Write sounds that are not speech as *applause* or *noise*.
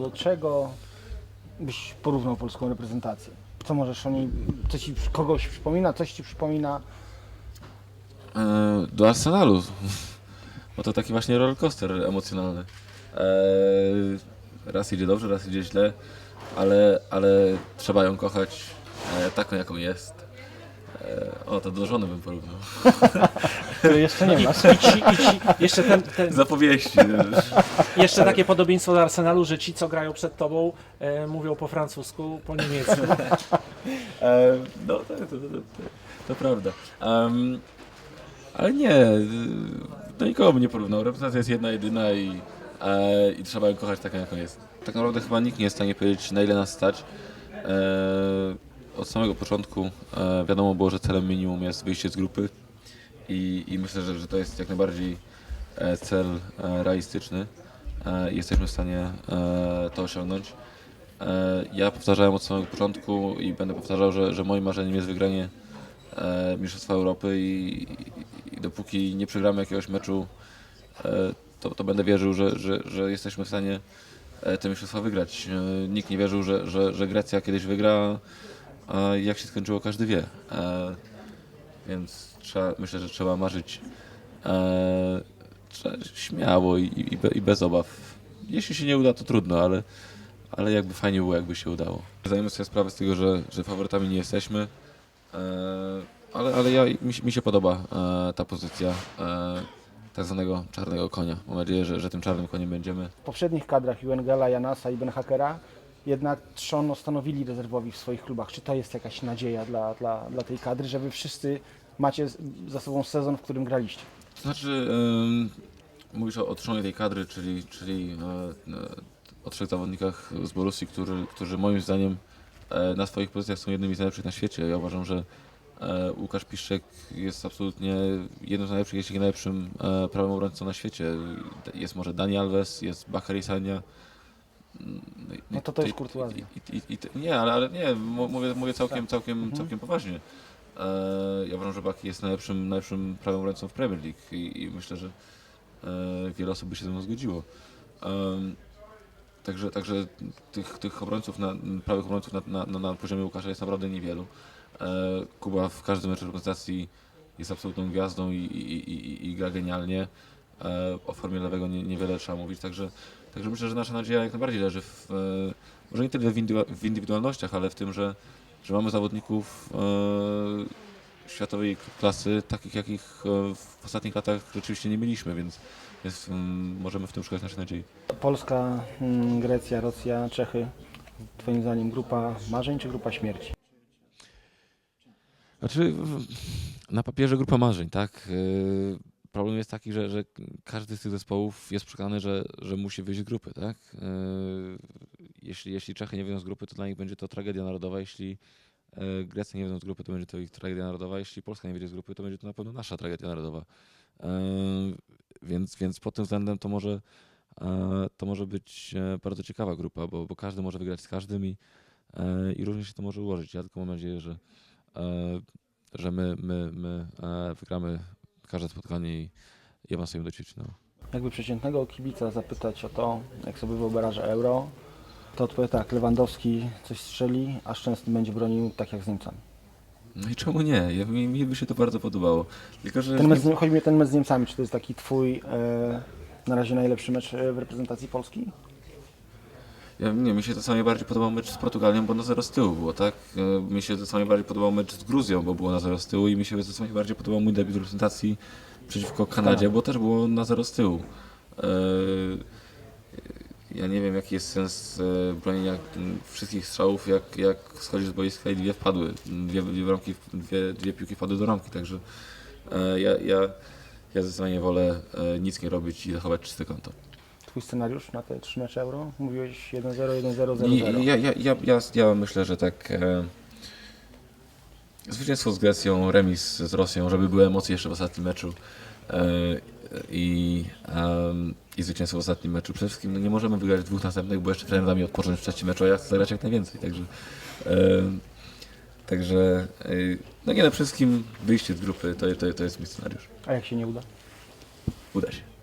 Do czego byś porównał polską reprezentację? Co możesz o niej, co ci kogoś przypomina, coś ci przypomina? E, do Arsenalu. *laughs* Bo to taki właśnie rollercoaster emocjonalny. E, raz idzie dobrze, raz idzie źle, ale, ale trzeba ją kochać e, taką, jaką jest. E, o, to do żony bym porównał. *laughs* Jeszcze nie masz. I ci, i ci, jeszcze, ten, ten, Zapowieści. jeszcze takie podobieństwo do Arsenalu, że ci, co grają przed tobą, e, mówią po francusku, po niemiecku. *laughs* E, no, to, to, to, to, to prawda. Em, ale nie, do nikogo bym nie porównał. Reprezentacja jest jedna, jedyna i, e, i trzeba ją kochać taką, jaką jest. Tak naprawdę chyba nikt nie jest w stanie powiedzieć, na ile nas stać. E, od samego początku e, wiadomo było, że celem minimum jest wyjście z grupy i, i myślę, że, że to jest jak najbardziej e, cel e, realistyczny. E, i jesteśmy w stanie e, to osiągnąć. E, Ja powtarzałem od samego początku i będę powtarzał, że, że moim marzeniem jest wygranie e, Mistrzostwa Europy i, i, dopóki nie przegramy jakiegoś meczu, e, to, to będę wierzył, że, że, że jesteśmy w stanie e, te mistrzostwa wygrać. E, Nikt nie wierzył, że, że, że Grecja kiedyś wygra, a jak się skończyło każdy wie. Więc trzeba, myślę, że trzeba marzyć e, śmiało i, i, i bez obaw. Jeśli się nie uda, to trudno, ale, ale jakby fajnie było, jakby się udało. Zdajemy sobie sprawę z tego, że, że faworytami nie jesteśmy, e, ale, ale ja, mi, mi się podoba e, ta pozycja e, tak zwanego czarnego konia. Mam nadzieję, że, że tym czarnym koniem będziemy. W poprzednich kadrach Juengela, Janasa i Ben Hakera jednak trzon stanowili rezerwowi w swoich klubach. Czy to jest jakaś nadzieja dla, dla, dla tej kadry, że wy wszyscy macie za sobą sezon, w którym graliście? To znaczy, mówisz o otrzonie tej kadry, czyli, czyli e, e, o trzech zawodnikach z Borussii, którzy, którzy moim zdaniem e, na swoich pozycjach są jednymi z najlepszych na świecie. Ja uważam, że Łukasz Piszczek jest absolutnie jednym z najlepszych, jeśli nie najlepszym prawym obrońcą na świecie. Jest może Dani Alves, jest Bakary Sania. No to to jest kurtuazja. I, i, i, i, nie, ale, ale nie, mówię, mówię całkiem, całkiem, Mhm. całkiem poważnie. E, ja uważam, że Baki jest najlepszym, najlepszym prawym obrońcą w Premier League i, i myślę, że e, wiele osób by się ze mną zgodziło. Em, także także tych, tych obrońców, na, prawych obrońców na, na, na, na poziomie Łukasza jest naprawdę niewielu. E, Kuba w każdym meczu reprezentacji jest absolutną gwiazdą i, i, i, i, i gra genialnie. E, o formie lewego nie, niewiele trzeba mówić, także, także myślę, że nasza nadzieja jak najbardziej leży w, e, może nie tyle w, indywidua- w indywidualnościach, ale w tym, że, że mamy zawodników e, światowej klasy, takich jakich w ostatnich latach rzeczywiście nie mieliśmy, więc, więc mm, możemy w tym szukać naszej nadziei. Polska, mm, Grecja, Rosja, Czechy. Twoim zdaniem grupa marzeń czy grupa śmierci? Znaczy, na papierze grupa marzeń, tak? Problem jest taki, że, że każdy z tych zespołów jest przekonany, że, że musi wyjść z grupy, tak? Yy, Jeśli, jeśli Czechy nie wyjdą z grupy, to dla nich będzie to tragedia narodowa. Jeśli yy, Grecja nie wyjdą z grupy, to będzie to ich tragedia narodowa. Jeśli Polska nie wyjdzie z grupy, to będzie to na pewno nasza tragedia narodowa. Yy, Więc, więc pod tym względem to może, to może być bardzo ciekawa grupa, bo, bo każdy może wygrać z każdym i, i różnie się to może ułożyć. Ja tylko mam nadzieję, że, że my, my, my wygramy każde spotkanie i, i awansujemy do ćwierćfinału. Jakby przeciętnego kibica zapytać o to, jak sobie wyobraża euro, to odpowie tak, Lewandowski coś strzeli, a Szczęsny będzie bronił tak jak z Niemcami. No i czemu nie? Ja, mi, mi by się to bardzo podobało. Tylko, że Ten mecz, z- chodzi mi o ten mecz z Niemcami, czy to jest taki twój e, na razie najlepszy mecz e, w reprezentacji Polski? Ja, nie, mi się zdecydowanie bardziej podobał mecz z Portugalią, bo na zero z tyłu było, tak? E, Mi się zdecydowanie bardziej podobał mecz z Gruzją, bo było na zero z tyłu i mi się zdecydowanie bardziej podobał mój debiut reprezentacji przeciwko Kanadzie, bo też było na zero z tyłu. E, Ja nie wiem, jaki jest sens e, bronienia wszystkich strzałów, jak, jak schodzisz z boiska i dwie wpadły. Dwie, dwie, bramki, dwie, dwie piłki wpadły do ramki, także ja, ja, ja zdecydowanie wolę nic nie robić i zachować czyste konto. Twój scenariusz na te trzy mecze euro? Mówiłeś 1-0, 1-0, 0-0. I, ja, ja, ja, ja, ja myślę, że tak e, zwycięstwo z Grecją, remis z Rosją, żeby były emocje jeszcze w ostatnim meczu e, i, i zwycięstwo w ostatnim meczu. Przede wszystkim no, nie możemy wygrać dwóch następnych, bo jeszcze trener da mi odpocząć w trzecim meczu, a ja chcę zagrać jak najwięcej, także e, także e, no nie, no przede wszystkim wyjście z grupy to, to, to jest mój scenariusz. A jak się nie uda? Uda się.